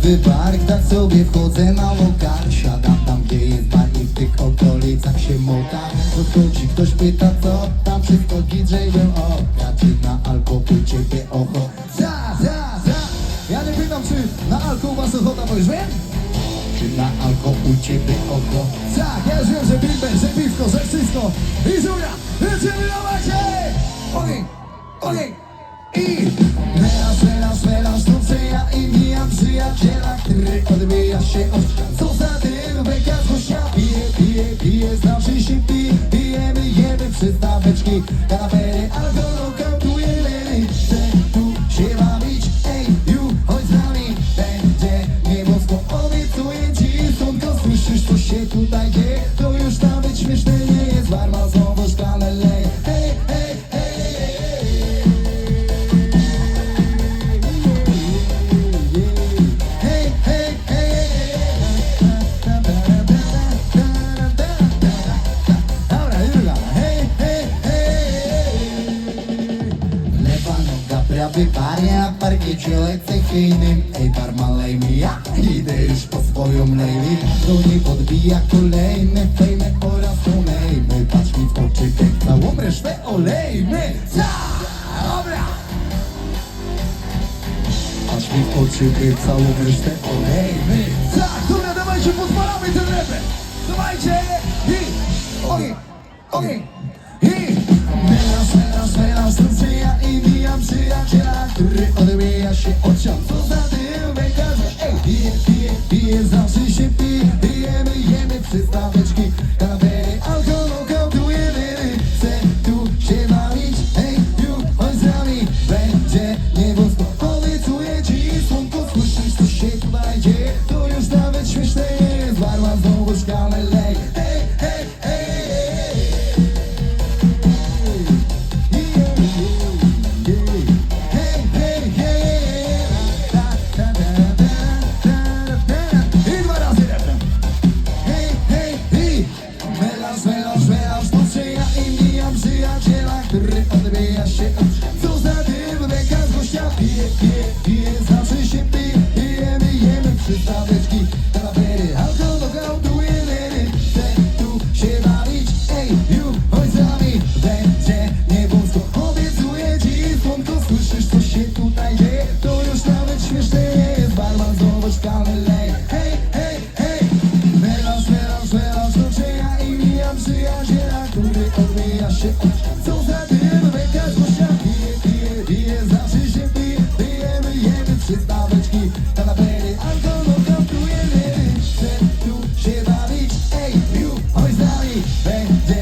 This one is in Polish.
prawy bark Tak sobie wchodzę na lokal. Siadam tam gdzie jest bar i w tych okolicach się mota. Podchodzi ktoś pyta co tam Wszystko gidrzej bym oka Czy na alkohol ciebie ocho. Za, za, za! Ja nie pytam czy na alkohol was ochota, bo już wiem. Czy na alkohol ciebie oko? Tak, ja już wiem, że bimber, że piwko, że wszystko. I żuria, lecimy dawać, hej! Ogień, ogień Odbija się od ścian Co za tym, beka z gościa Pije, pije, pije, znaczy się pije Pijemy, jemy przystaweczki Kanapery, alkohol, w parkiecie lecę hejnym Ej, bar lej mi, ja idę już po swoją lady Do niej podbija kolejne fejmy oraz donejmy Patrz mi w oczy, jak całą resztę olejmy Za, dobra. Patrz mi w oczy, jak całą resztę olejmy Tak, dobra, dawajcie, pozwalamy ten refren Dawajcie i ogień, ogień melanż, melanż, tańczę ja i mijam przyjaciela Który odbija się od ścian Odbija się Co za dym, beka z gościa Pije, pije, pije, zawsze się pije Pijemy, jemy przystaweczki Kanapery, alkohol, gałdujemy Chcę tu się bawić. Ej, you, chodź z nami. Będzie niebąsko Obiecuję ci słonko Słyszysz co się tutaj dzieje? To już nawet śmieszne jest. Barman znowu szklany lej. Hej, hej, hej. Melanż, melanż, melanż Nocze ja i mijam przyjaciela Który odbija się od Bang, bang.